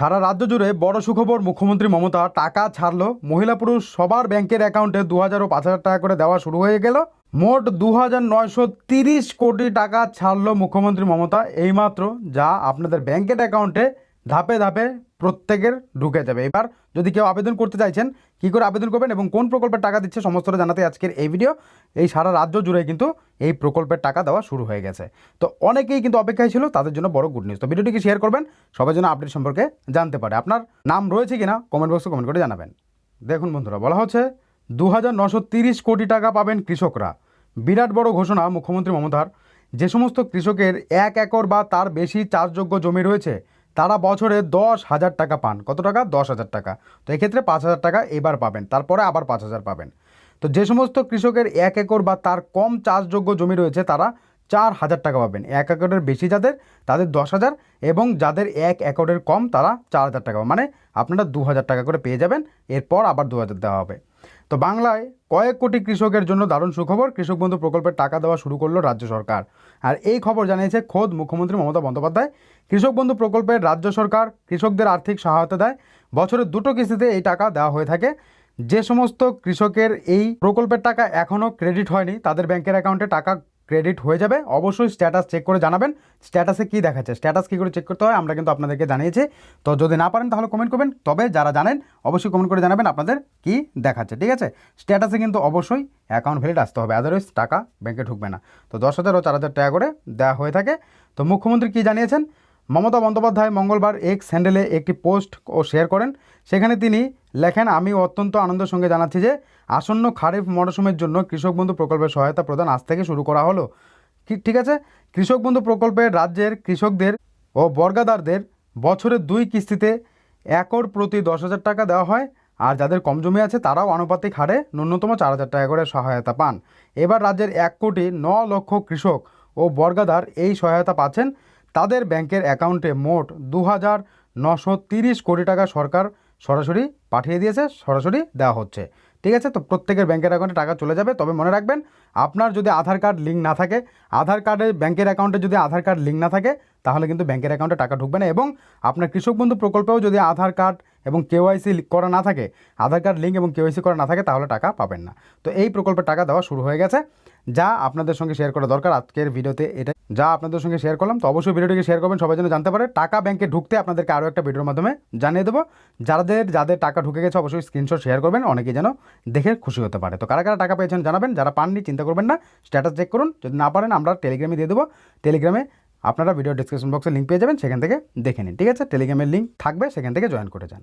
সারা রাজ্য জুড়ে বড় সুখবর, মুখ্যমন্ত্রী মমতা, টাকা ছাড়লো। মহিলা পুরুষ সবার ব্যাংকের অ্যাকাউন্টে দু হাজার ও পাঁচ হাজার টাকা করে দেওয়া শুরু হয়ে গেল। মোট দু হাজার নয়শো তিরিশ কোটি টাকা ছাড়লো মুখ্যমন্ত্রী মমতা। এইমাত্র যা আপনাদের ব্যাংকের অ্যাকাউন্টে ধাপে ধাপে প্রত্যেকের ঢুকে যাবে। এবার যদি কেউ আবেদন করতে চাইছেন, কী করে আবেদন করবেন এবং কোন প্রকল্পের টাকা দিচ্ছে সমস্তটা জানাতে আজকের এই ভিডিও এই সারা রাজ্য জুড়ে কিন্তু এই প্রকল্পের টাকা দেওয়া শুরু হয়ে গেছে। তো অনেকেই কিন্তু অপেক্ষায় ছিল, তাদের জন্য বড় গুড নিউজ তো ভিডিওটিকে শেয়ার করবেন, সবার জন্য আপডেট সম্পর্কে জানতে পারে। আপনার নাম রয়েছে কিনা কমেন্ট বক্সে কমেন্ট করে জানাবেন। দেখুন বন্ধুরা, বলা হচ্ছে দু কোটি টাকা পাবেন কৃষকরা। বিরাট বড় ঘোষণা মুখ্যমন্ত্রী মমতার। যে সমস্ত কৃষকের এক একর বা তার বেশি চাষযোগ্য জমি রয়েছে তারা বছরে দশ হাজার টাকা পান। কত টাকা? দশ হাজার টাকা। তো এক্ষেত্রে পাঁচ হাজার টাকা এবার পাবেন, তারপরে আবার পাঁচ হাজার পাবেন। তো যে সমস্ত কৃষকের এক একর বা তার কম চাষযোগ্য জমি রয়েছে, তারা চার হাজার টাকা পাবেন। এক একরের বেশি যাদের, তাদের দশ হাজার এবং যাদের এক একরের কম, তারা চার হাজার টাকা মানে আপনারা দু হাজার টাকা করে পেয়ে যাবেন, এরপর আবার দু হাজার দেওয়া হবে। তো বাংলায় কয়েক কোটি কৃষকের জন্য দারুণ সুখবর। কৃষক বন্ধু প্রকল্পের টাকা দেওয়া শুরু করল রাজ্য সরকার। আর এই খবর জানিয়েছে খোদ মুখ্যমন্ত্রী মমতা বন্দ্যোপাধ্যায়। কৃষক বন্ধু প্রকল্পের রাজ্য সরকার কৃষকদের আর্থিক সহায়তা দেয়। বছরের দুটো কিস্তিতে এই টাকা দেওয়া হয়ে থাকে। যে সমস্ত কৃষকের এই প্রকল্পের টাকা এখনও ক্রেডিট হয়নি, তাদের ব্যাংকের অ্যাকাউন্টে টাকা ক্রেডিট হয়ে যাবে, অবশ্যই স্ট্যাটাস চেক করে জানাবেন। স্ট্যাটাসে কী দেখাচ্ছে? স্ট্যাটাস কী করে চেক করতে হয়, আমরা কিন্তু আপনাদেরকে জানিয়েছি। তো যদি না পারেন তাহলে কমেন্ট করবেন। তবে যারা জানেন, অবশ্যই কমেন্ট করে জানাবেন আপনাদের কি দেখাচ্ছে, ঠিক আছে? স্ট্যাটাসে কিন্তু অবশ্যই অ্যাকাউন্ট ভ্যালিড আসতে হবে। আদারওয়াইজ টাকা ব্যাঙ্কে ঢুকবে না। তো দশ হাজার ও চার হাজার টাকা করে দেওয়া হয়ে থাকে। তো মুখ্যমন্ত্রী কী জানিয়েছেন? মমতা বন্দ্যোপাধ্যায় মঙ্গলবার এক্স হ্যান্ডেলে একটি পোস্ট ও শেয়ার করেন। সেখানে তিনি লেখেন, আমি অত্যন্ত আনন্দের সঙ্গে জানাচ্ছি যে আসন্ন খারিফ মরশুমের জন্য কৃষক বন্ধু প্রকল্পের সহায়তা প্রদান আজ থেকে শুরু করা হলো। ঠিক আছে? কৃষক বন্ধু প্রকল্পে রাজ্যের কৃষকদের ও বর্গাদারদের বছরের দুই কিস্তিতে একর প্রতি দশ হাজার টাকা দেওয়া হয়। আর যাদের কম জমি আছে, তারাও আনুপাতিক হারে ন্যূনতম চার হাজার টাকা করে সহায়তা পান। এবার রাজ্যের এক কোটি ন লক্ষ কৃষক ও বর্গাদার এই সহায়তা পাচ্ছেন। তাদের ব্যাংকের অ্যাকাউন্টে মোট দু হাজার নশো তিরিশ কোটি টাকা সরকার সরাসরি পাঠিয়ে দিয়েছে, সরাসরি দেওয়া হচ্ছে। ঠিক আছে? তো প্রত্যেকের ব্যাংকের অ্যাকাউন্টে টাকা চলে যাবে, তবে মনে রাখবেন, আপনার যদি আধার কার্ড লিঙ্ক না থাকে, আধার কার্ডে, ব্যাংকের অ্যাকাউন্টে যদি আধার কার্ড লিঙ্ক না থাকে, তাহলে কিন্তু ব্যাংকের অ্যাকাউন্টে টাকা ঢুকবে না এবং আপনার কৃষক বন্ধু প্রকল্পেও যদি আধার কার্ড এবং কেওয়াইসি করা না থাকে, আধার কার্ড লিঙ্ক এবং কেওয়াইসি করা না থাকে, তাহলে টাকা পাবেন না। তো এই প্রকল্পের টাকা দেওয়া শুরু হয়ে গেছে। যা আপনাদের সঙ্গে শেয়ার করা দরকার আজকের ভিডিওতে এটা যা আপনাদের সঙ্গে শেয়ার করলাম, তো অবশ্যই ভিডিওটিকে শেয়ার করবেন, সবাই যেন জানতে পারে। টাকা ব্যাংকে ঢুকতে আপনাদেরকে আরও একটা ভিডিওর মাধ্যমে জানিয়ে দেবো। যাদের যাদের টাকা ঢুকে গেছে, অবশ্যই স্ক্রিনশট শেয়ার করবেন, অনেকেই যেন দেখে খুশি হতে পারে। তো কারা কারা টাকা পেয়েছেন জানাবেন, যারা পাননি, চিন্তা করবেন না স্ট্যাটাস চেক করুন। যদি না পারেন, আমরা টেলিগ্রামে দিয়ে দেবো। টেলিগ্রামে আপনারা ভিডিও ডিসক্রিপশন বক্সে লিঙ্ক পেয়ে যাবেন, সেখান থেকে দেখে নিন। ঠিক আছে? টেলিগ্রামের লিঙ্ক থাকবে, সেখান থেকে জয়েন করে যান।